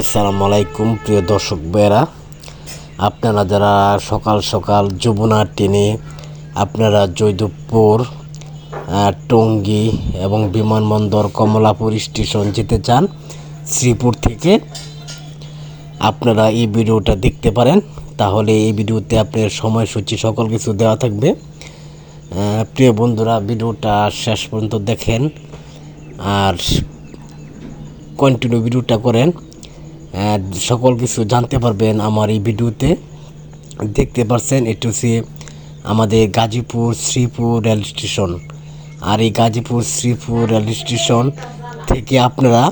আসসালামু আলাইকুম প্রিয় দর্শক বেরা আপনারা যারা সকাল সকাল যমুনা টেনে আপনারা জৈদপুর আহ, টঙ্গী এবং বিমানবন্দর কমলাপুর স্টেশন যেতে চান শ্রীপুর থেকে আপনারা এই ভিডিওটা দেখতে পারেন। তাহলে এই ভিডিওতে আপনার সময়সূচি সকল কিছু দেওয়া থাকবে। প্রিয় বন্ধুরা ভিডিওটা শেষ পর্যন্ত দেখেন আর কন্টিনিউ ভিডিওটা করেন। সকল কিছু জানতে পারবেন আমার এই ভিডিওতে। দেখতে পাচ্ছেন এটি হচ্ছে আমাদের গাজীপুর শ্রীপুর রেল স্টেশন। আর এই গাজীপুর শ্রীপুর রেল স্টেশন থেকে আপনারা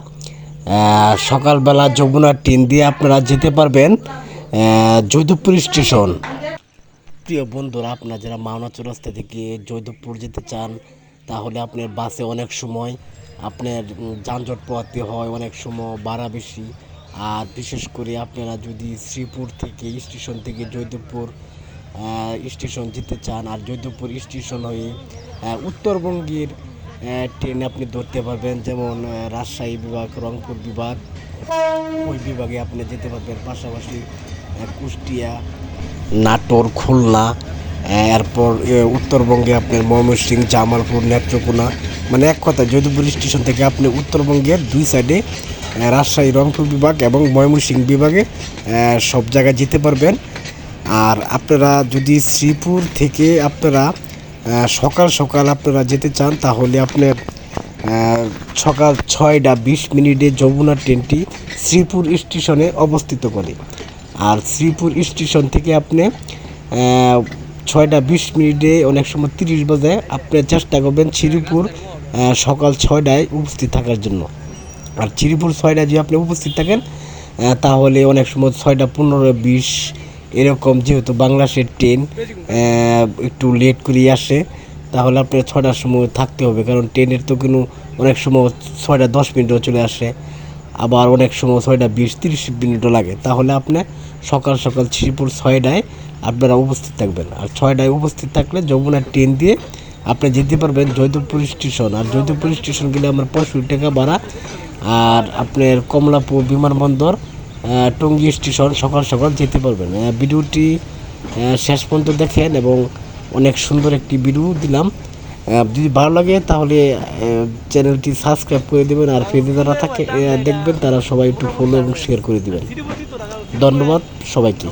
সকালবেলা যমুনা ট্রেন দিয়ে আপনারা যেতে পারবেন জৈদপুর স্টেশন। প্রিয় বন্ধুরা, আপনারা যারা মাওনা চৌরাস্তা থেকে জৈদপুর যেতে চান, তাহলে আপনার বাসে অনেক সময় আপনার যানজট পোহাতে হয়, অনেক সময় ভাড়া বেশি। আর বিশেষ করে আপনারা যদি শ্রীপুর থেকে স্টেশন থেকে জৈদপুর স্টেশন যেতে চান আর জৈদপুর স্টেশন হয়ে উত্তরবঙ্গের ট্রেন আপনি ধরতে পারবেন, যেমন রাজশাহী বিভাগ, রংপুর বিভাগ, ওই বিভাগে আপনি যেতে পারবেন। পাশাপাশি কুষ্টিয়া, নাটোর, খুলনা এরপর উত্তরবঙ্গে আপনার ময়মনসিংহ, জামালপুর, নেত্রকোনা মানে এক কথা যদুপুর স্টেশন থেকে আপনি উত্তরবঙ্গের দুই সাইডে রাজশাহী রংপুর বিভাগ এবং ময়মনসিংহ বিভাগে সব জায়গায় যেতে পারবেন। আর আপনারা যদি শ্রীপুর থেকে আপনারা সকাল সকাল আপনারা যেতে চান, তাহলে আপনার সকাল ছয়টা বিশ মিনিটে যমুনা ট্রেনটি শ্রীপুর স্টেশনে অবস্থিত করে। আর শ্রীপুর স্টেশন থেকে আপনি ছয়টা বিশ মিনিটে অনেক সময় তিরিশ বাজে, আপনি চেষ্টা করবেন শ্রীপুর সকাল ছয়টায় উপস্থিত থাকার জন্য। আর চিরিপুর ছয়টায় যদি আপনি উপস্থিত থাকেন তাহলে অনেক সময় ছয়টা পনেরো, বিশ, এরকম যেহেতু বাংলাদেশের ট্রেন একটু লেট করে আসে, তাহলে আপনার ছটার সময় থাকতে হবে, কারণ ট্রেনের তো কোনো অনেক সময় ছয়টা দশ মিনিটও চলে আসে, আবার অনেক সময় ছয়টা বিশ, তিরিশ মিনিটও লাগে। তাহলে আপনি সকাল সকাল শ্রীপুর ছয়টায় আপনারা উপস্থিত থাকবেন। আর ছয়টায় উপস্থিত থাকলে যমুনার ট্রেন দিয়ে আপনি যেতে পারবেন জয়দেবপুর স্টেশন। আর জয়দেবপুর স্টেশন গেলে আমার পঁয়ষট্টি টাকা ভাড়া। আর আপনার কমলাপুর বিমানবন্দর টঙ্গী স্টেশন সকাল সকাল যেতে পারবেন। ভিডিওটি শেষ পর্যন্ত দেখেন এবং অনেক সুন্দর একটি ভিডিও দিলাম। যদি ভালো লাগে তাহলে চ্যানেলটি সাবস্ক্রাইব করে দেবেন আর পেজে যারা থাকে দেখবেন তারা সবাই একটু ফলো এবং শেয়ার করে দেবেন। ধন্যবাদ সবাইকে।